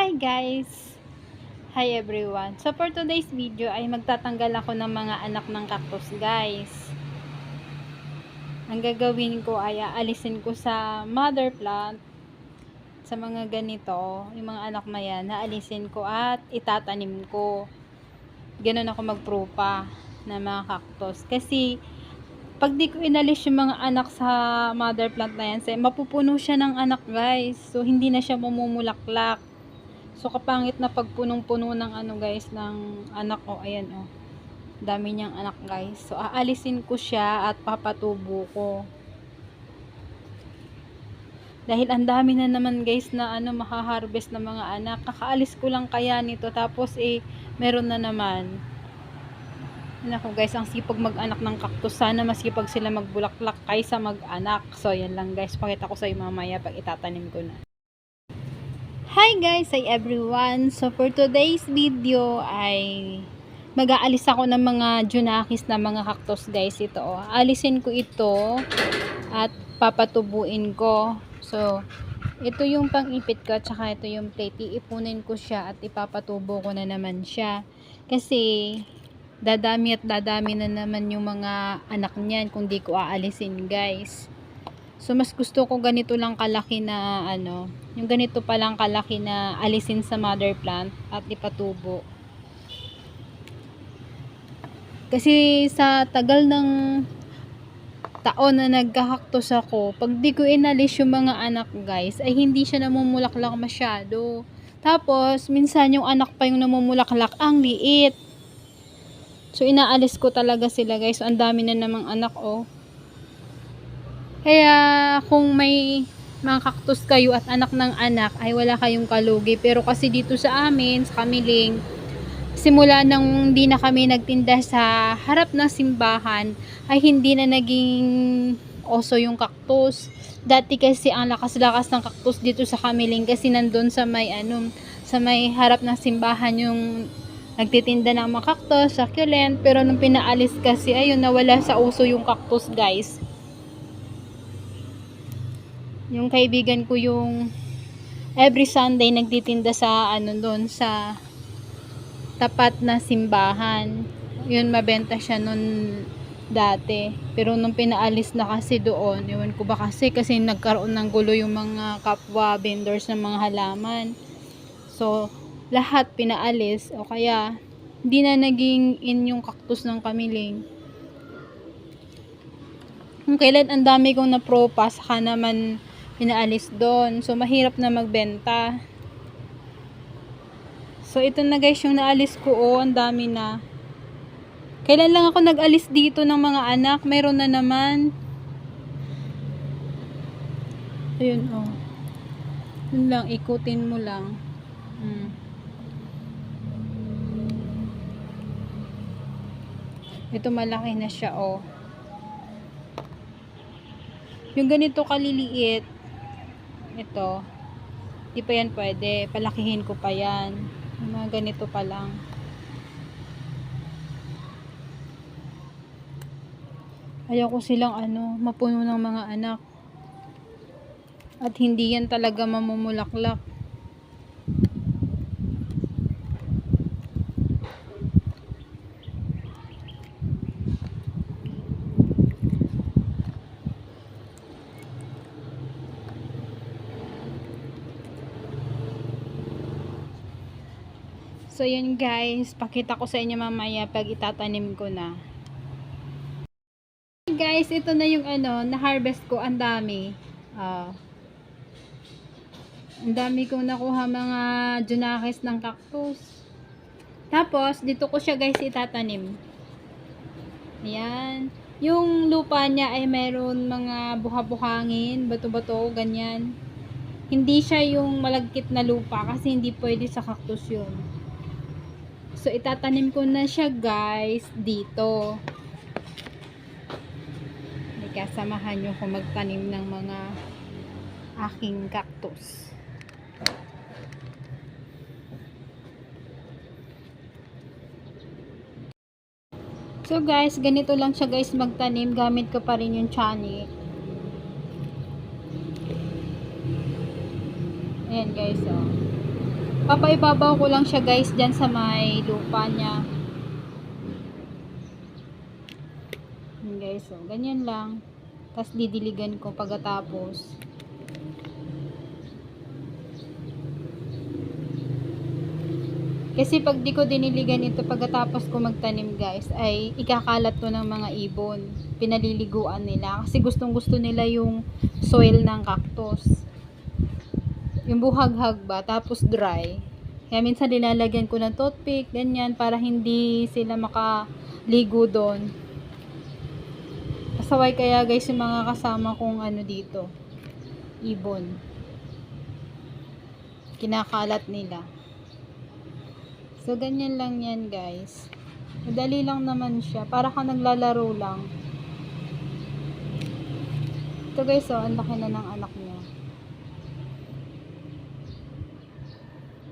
Hi guys! Hi everyone! So for today's video ay magtatanggal ako ng mga anak ng cactus guys. Ang gagawin ko ay aalisin ko sa mother plant sa mga ganito, yung mga anak na yan, naalisin ko at itatanim ko. Ganun ako magprupa ng mga cactus. Kasi pag di ko inalis yung mga anak sa mother plant na yan, mapupuno siya ng anak guys. So, hindi na siya mamumulaklak. So, kapangit na pagpunong-puno ng ano guys, ng anak ko. Ayan oh. Dami niyang anak guys. So, aalisin ko siya at papatubo ko. Dahil ang dami na naman guys na ano mahaharvest ng mga anak. Kakaalis ko lang kaya nito. Tapos eh, meron na naman. Yan ako guys, ang sipag mag-anak ng cactus. Sana masipag sila magbulaklak kaysa mag-anak. So, yan lang guys. Pakita ko sa iyo mamaya pag itatanim ko na. Hi guys! Hi everyone! So, for today's video ay mag-aalis ako ng mga junakis na mga cactus guys. Ito oh. Alisin ko ito at papatubuin ko. So, ito yung pang-ipit ko at saka ito yung plate. Iipunin ko siya at ipapatubo ko na naman siya. Kasi, dadami at dadami na naman yung mga anak niyan kung di ko aalisin guys. So, mas gusto ko ganito lang kalaki na ano, yung ganito pa lang kalaki na alisin sa mother plant at ipatubo. Kasi sa tagal ng taon na nagkakaktos ako, pag di ko inalis yung mga anak guys, ay hindi siya namumulaklak masyado. Tapos, minsan yung anak pa yung namumulaklak, ang liit. So, inaalis ko talaga sila guys. So, ang dami na namang anak oh. Kaya, kung may mga kaktus kayo at anak ng anak, ay wala kayong kalugi. Pero kasi dito sa amin, sa Kamiling, simula nang hindi na kami nagtinda sa harap ng simbahan, ay hindi na naging oso yung kaktus. Dati kasi ang lakas-lakas ng kaktus dito sa Kamiling kasi nandun sa may ano, sa may harap ng simbahan yung nagtitinda ng mga cactus, succulent, pero nung pinaalis kasi, ayun, nawala sa uso yung cactus, guys. Yung kaibigan ko yung every Sunday nagtitinda sa ano doon sa tapat na simbahan. Yun, mabenta siya nun dati. Pero nung pinaalis na kasi doon, ewan ko ba kasi, kasi nagkaroon ng gulo yung mga kapwa vendors ng mga halaman. So, lahat pinaalis o kaya hindi na naging in yung cactus ng kamiling. Kung kailan ang dami kong napropa, saka naman pinaalis doon. So, mahirap na magbenta. So, ito na guys yung naalis ko. Oh, ang dami na. Kailan lang ako nag-alis dito ng mga anak? Meron na naman. Ayun, oh. Yun lang, ikutin mo lang. Hmm. Ito malaki na siya, oh. Yung ganito kaliliit, ito, di pa yan pwede. Palakihin ko pa yan. Mga ganito pa lang. Ayaw ko silang ano, mapuno ng mga anak. At hindi yan talaga mamumulaklak. So, yun guys. Pakita ko sa inyo mamaya pag itatanim ko na. Guys, ito na yung ano, na-harvest ko. Ang dami. Ah. ang dami kong nakuha mga junakis ng cactus. Tapos, dito ko siya guys itatanim. Ayan. Yung lupa niya ay meron mga buha-buhangin, bato-bato, ganyan. Hindi siya yung malagkit na lupa kasi hindi pwede sa cactus yun. So, itatanim ko na siya, guys, dito. Hindi samahan nyo kung magtanim ng mga aking cactus. So, guys, ganito lang siya, guys, magtanim. Gamit ko pa rin yung chani. Ayan, guys, oh. Papaibabaw ko lang siya guys dyan sa may lupa niya. Yun, guys, so ganyan lang. Tapos didiligan ko pagkatapos. Kasi pag di ko diniligan ito pagkatapos ko magtanim guys, ay ikakalat to ng mga ibon. Pinaliliguan nila. Kasi gustong gusto nila yung soil ng cactus. Yung buhaghag ba, tapos dry. Kaya minsan nilalagyan ko ng toothpick, ganyan, para hindi sila makaligo doon. Pasaway kaya guys yung mga kasama kong ano dito. Ibon. Kinakalat nila. So, ganyan lang yan, guys. Madali lang naman siya. Para ka naglalaro lang. Ito, guys, oh, ang laki na ng anak niya.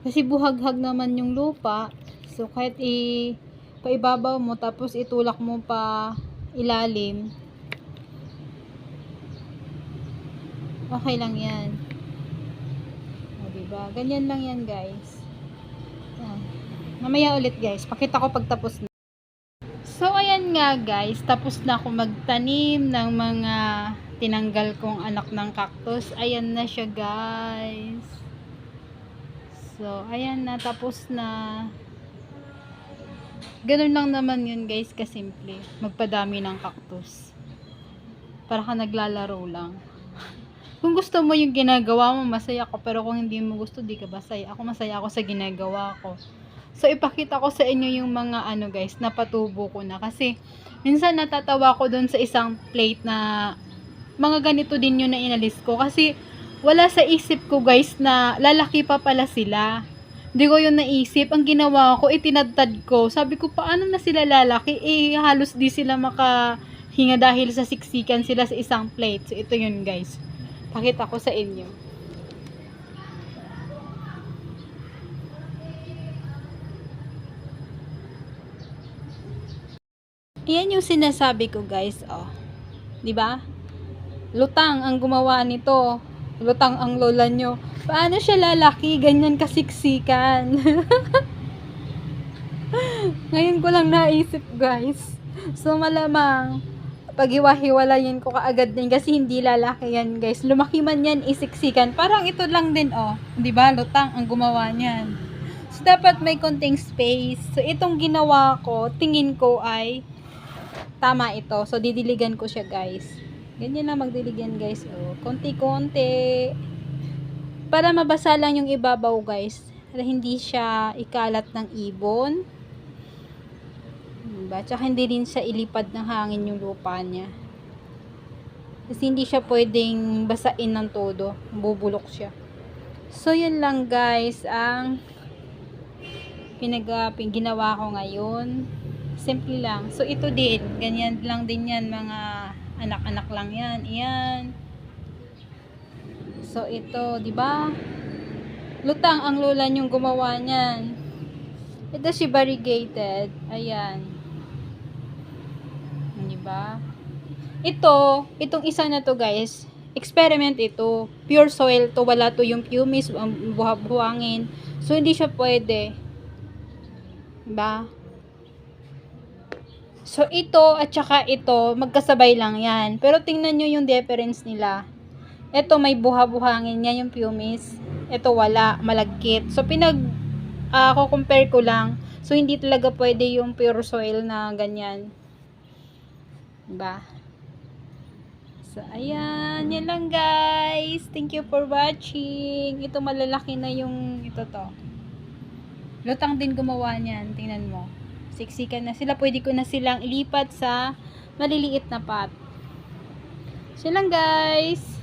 Kasi buhaghag naman yung lupa. So, kahit i paibabaw mo, tapos itulak mo pa ilalim, okay lang yan. O, diba? Ganyan lang yan, guys. Yan. Mamaya ulit guys, pakita ko pagtapos na. So ayan nga guys, tapos na ako magtanim ng mga tinanggal kong anak ng cactus. Ayan na siya guys. So ayan na, tapos na. Ganun lang naman yun guys, kasimple. Magpadami ng cactus. Para ka naglalaro lang. Kung gusto mo yung ginagawa mo, masaya ako. Pero kung hindi mo gusto, di ka masaya. Ako masaya ako sa ginagawa ko. So, ipakita ko sa inyo yung mga ano guys, napatubo ko na. Kasi, minsan natatawa ko dun sa isang plate na mga ganito din yun na inalis ko. Kasi, wala sa isip ko guys na lalaki pa pala sila. Hindi ko yun naisip. Ang ginawa ko, itinadtad ko. Sabi ko, paano na sila lalaki? Eh, halos di sila makahinga dahil sa siksikan sila sa isang plate. So, ito yun guys. Pakita ko sa inyo. Iyan yung sinasabi ko guys, oh. 'Di ba? Lutang ang gumawa nito. Lutang ang lola nyo. Paano siya lalaki? Ganyan kasiksikan. Ngayon ko lang naisip guys. So malamang pag hiwa-hiwalayin ko kaagad din kasi hindi lalaki yan guys. Lumaki man yan isiksikan. Parang ito lang din oh. ba? Lutang ang gumawa niyan. So dapat may konting space. So itong ginawa ko, tingin ko ay tama ito. So, didiligan ko siya, guys. Ganyan lang magdiligan, guys. Oh, konti-konti. Para mabasa lang yung ibabaw, guys. Para hindi siya ikalat ng ibon. Diba? Tsaka hindi din siya ilipad ng hangin yung lupa niya. Kasi hindi siya pwedeng basain ng todo. Bubulok siya. So, yun lang, guys. Ang pinag ginawa ko ngayon simple lang. So, ito din. Ganyan lang din yan, mga anak-anak lang yan. Iyan. So, ito, di ba? Lutang ang lola niyong gumawa niyan. Ito si variegated. Ayan. Di ba? Ito, itong isa na to guys, experiment ito. Pure soil to, wala to yung pumice, ang buha-buhangin. So, hindi siya pwede. Diba? So, ito at saka ito, magkasabay lang yan. Pero tingnan nyo yung difference nila. Ito may buha-buhangin yan yung pumice. Ito wala, malagkit. So, pinag, uh, compare ko lang. So, hindi talaga pwede yung pure soil na ganyan. Diba? So, ayan. Yan lang guys. Thank you for watching. Ito malalaki na yung ito to. Lutang din gumawa niyan. Tingnan mo siksikan na sila, pwede ko na silang ilipat sa maliliit na pot. So lang guys.